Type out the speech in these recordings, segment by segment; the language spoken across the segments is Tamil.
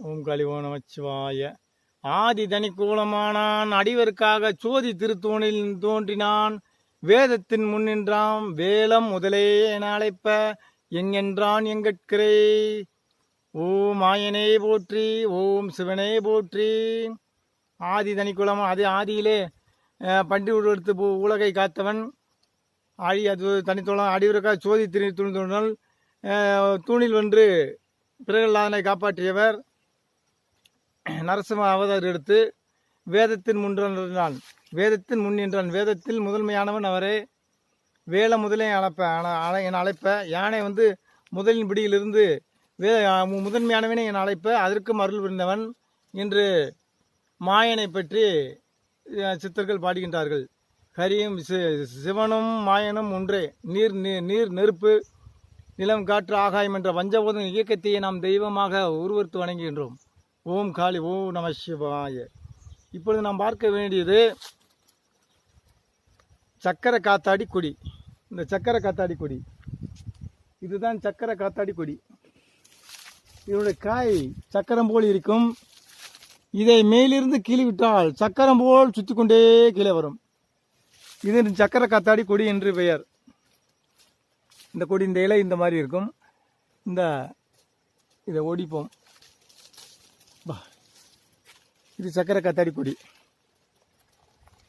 ஓம் காளி ஓம் நமச்சிவாய ஆதி தனி கூலமானான் அடிவருக்காக சோதி திருத்தூணில் தோன்றினான். வேதத்தின் முன்னின்றாம் வேலம் முதலே என அழைப்ப எங்கென்றான் எங்கட்கிறே. ஓம் ஆயனே போற்றி ஓம் சிவனே போற்றி. ஆதி தனிக்குளம் அது ஆதியிலே பண்டி உருவெடுத்து பு- உலகை காத்தவன். ஆழி அது தனித்தோளம் அடிவருக்காக சோதி திரு தூணில் தூணில் வென்று பிறகல்லாதனை காப்பாற்றியவர். நரசிம்ம அவதார் எடுத்து வேதத்தின் முன்றான் வேதத்தின் முன் நின்றான் வேதத்தில் முதன்மையானவன் அவரே. வேலை முதலே அழைப்ப ஆனால் என அழைப்ப யானை வந்து முதலின் பிடியிலிருந்து வே மு- முதன்மையானவனை என அழைப்ப அதற்கும் அருள் புரிந்தவன் என்று மாயனை பற்றி சித்தர்கள் பாடுகின்றார்கள். ஹரியும் சி- சிவனும் மாயனும் ஒன்றே. நீர் நீர் நெருப்பு நிலம் காற்று ஆகாயம் என்ற பஞ்சபூதம் இயக்கத்தையே நாம் தெய்வமாக உருவத்து வணங்குகின்றோம். ஓம் காளி ஓம் நம சிவாய. இப்பொழுது நாம் பார்க்க வேண்டியது சக்கரை காத்தாடி கொடி. இந்த சக்கரை காத்தாடி கொடி. இதுதான் சக்கரை காத்தாடி கொடி. இதனுடைய காய் சக்கரம் போல் இருக்கும். இதை மேலிருந்து கீழே விட்டால் சக்கரம் போல் சுற்றி கொண்டே கீழே வரும். இது சக்கரை காத்தாடி கொடி என்று பெயர். இந்த கொடி இந்த இலை இந்த மாதிரி இருக்கும். இந்த இதை ஒடிப்போம். பா. இது சக்கரை கத்தாடி கொடி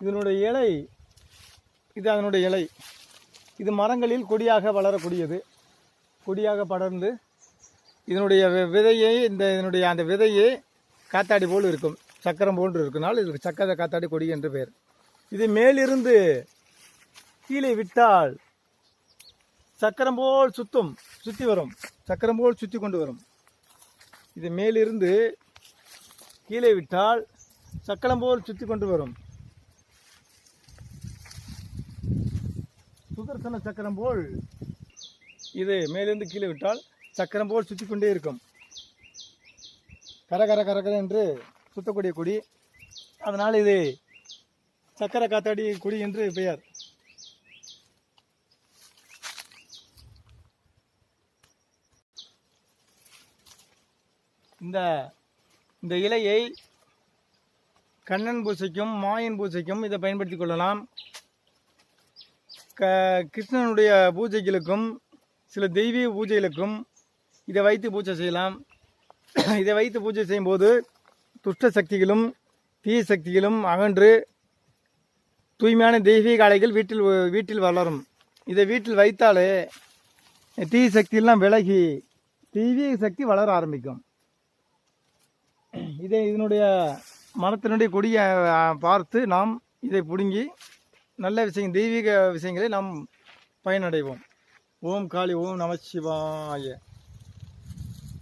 இதனுடைய இலை இது அதனுடைய இலை. இது மரங்களில் கொடியாக வளரக்கூடியது. கொடியாக படர்ந்து இதனுடைய விதையை இந்த இதனுடைய அந்த விதையே காத்தாடி போல் இருக்கும். சக்கரம் போன்று இருக்கனால் இதுக்கு சக்கரை காத்தாடி கொடி என்று பெயர். இது மேலிருந்து கீழே விட்டால் சக்கரம் போல் சுத்தும் சுற்றி வரும். சக்கரம் போல் சுற்றி கொண்டு வரும். இது மேலிருந்து கீழே விட்டால் சக்கரம் போல் சுற்றி கொண்டு வரும். சுதர்சன சக்கரம் போல் இது மேலிருந்து கீழே விட்டால் சக்கரம் போல் சுற்றி கொண்டே இருக்கும். கரகர கரகர என்று சுத்தக்கூடிய கொடி. அதனால் இது சக்கர காத்தாடி கொடி என்று பெயர். இந்த இந்த இலையை கண்ணன் பூசைக்கும் மாயன் பூசைக்கும் இதை பயன்படுத்தி கொள்ளலாம். க கிருஷ்ணனுடைய பூஜைகளுக்கும் சில தெய்வீக பூஜைகளுக்கும் இதை வைத்து பூஜை செய்யலாம். இதை வைத்து பூஜை செய்யும்போது துஷ்ட சக்திகளும் தீய சக்திகளும் அகன்று தூய்மையான தெய்வீக அலைகள் வீட்டில் வீட்டில் வளரும். இதை வீட்டில் வைத்தாலே தீய சக்தியெல்லாம் விலகி தெய்வீக சக்தி வளர ஆரம்பிக்கும். இதை இதனுடைய மரத்தினுடைய கொடியை பார்த்து நாம் இதை பிடுங்கி நல்ல விஷயம் தெய்வீக விஷயங்களை நாம் பயனடைவோம். ஓம் காளி ஓம் நமச்சிவாய